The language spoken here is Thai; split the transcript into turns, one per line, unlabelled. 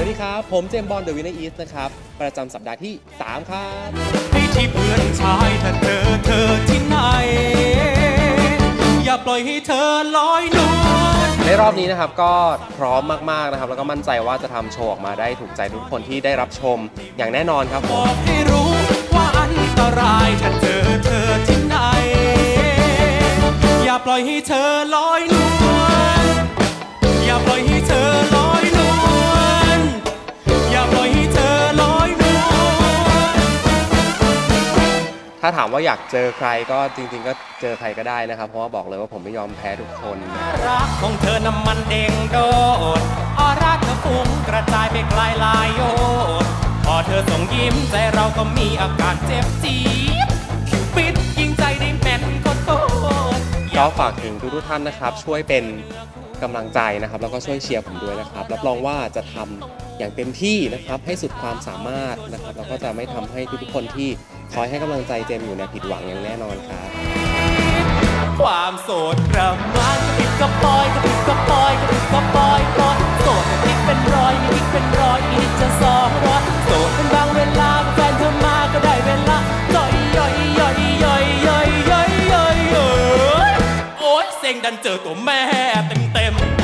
สวัสดีครับ ผมเจมส์บอลเดอะวินเนอร์อีสนะครับ ประจำสัปดาห์ที่ 3 ครับ
ให้ที่เพื่อนชายถ้าเธอเธอที่ไหน อย่าปล่อยให้เธอลอยนวล
ในรอบนี้นะครับก็พร้อมมาก ๆ นะครับ แล้วก็มั่นใจว่าจะทำโชว์ออกมาได้ถูกใจทุกคนที่ได้รับชมอย่างแน่นอนครับผ
บ
ม
อกให้รู้ว่าอันตรายถ้าเจอเธอที่ไหน อย่าปล่อยให้เธอลอยนวลอย่าปล่อยให้เธอ
ถ้าถามว่าอยากเจอใครก็จริง ๆ ก็เจอใครก็ได้นะครับ เพราะว่าบอกเลยว่าผมไม่ยอมแพ้ทุกคนนะ
รักของเธอน้ำมันเด้งโดดออร่าเธอฟุ้งกระจายไปไกลลายโยดพอเธอส่งยิ้มใจเราก็มีอาการเจ็บจี๊ดคิวปิดยิงใจได้แม่นโคตร
ก็ฝากถึงทุกๆท่านนะครับ ช่วยเป็น กำลังใจนะครับแล้วก็ช่วยเชียร์ผมด้วยนะครับ รับรองว่าจะทำอย่างเต็มที่นะครับให้สุดความสามารถนะครับแล้วก็จะไม่ทำให้ทุกๆคนที่คอยให้กำลังใจเจมอยู่เนยผิดหวังอย่างแน่นอนครับ
ความโสดประมาณกระปิดกระปอยกระ ดันเจอตัวแม่เต็มเต็มๆ